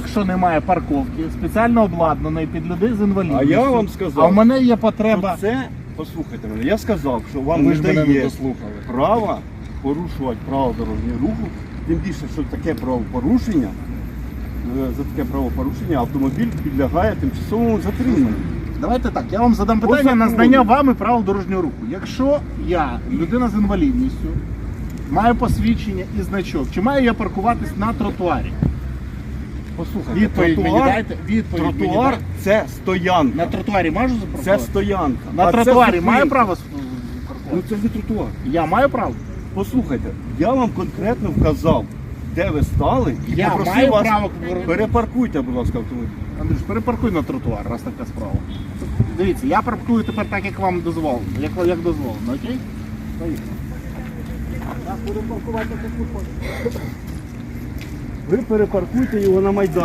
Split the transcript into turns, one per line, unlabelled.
якщо немає парковки, спеціально обладнаної під людей з інвалідністю.
А я вам сказав,
А в мене є потреба.
що це, послухайте мене, я сказав, що вам
Ви ж мене не дослухали.
права порушувати право дорожнього руху, тим більше, що таке правопорушення, е, за таке правопорушення автомобіль підлягає тимчасовому затриманню.
Давайте так, я вам задам питання на
закону.
знання вами правил дорожнього руху. Якщо я, людина з інвалідністю, маю посвідчення і значок, чи маю я паркуватись на тротуарі?
Послухайте,
Відповідь мені
тротуар,
дайте. Відповідь мені
тротуар
дайте.
це стоянка.
На тротуарі можу
Це стоянка.
На
А це
тротуарі
зупинка.
маю право с-
Ну
паркувати?
це ж не тротуар.
Я маю право?
Послухайте, я вам конкретно вказав, де ви стали, і
Я
попросив
маю
вас,
право-
перепаркуйте, будь ласка, автомобіль.
Андрюш, перепаркуй на тротуар, раз така справа. Дивіться, я паркую тепер так, як вам дозволено. Як, як дозволено, окей? Поїхали. Я буду паркувати так, як
ви перепаркуйте його на Майдані.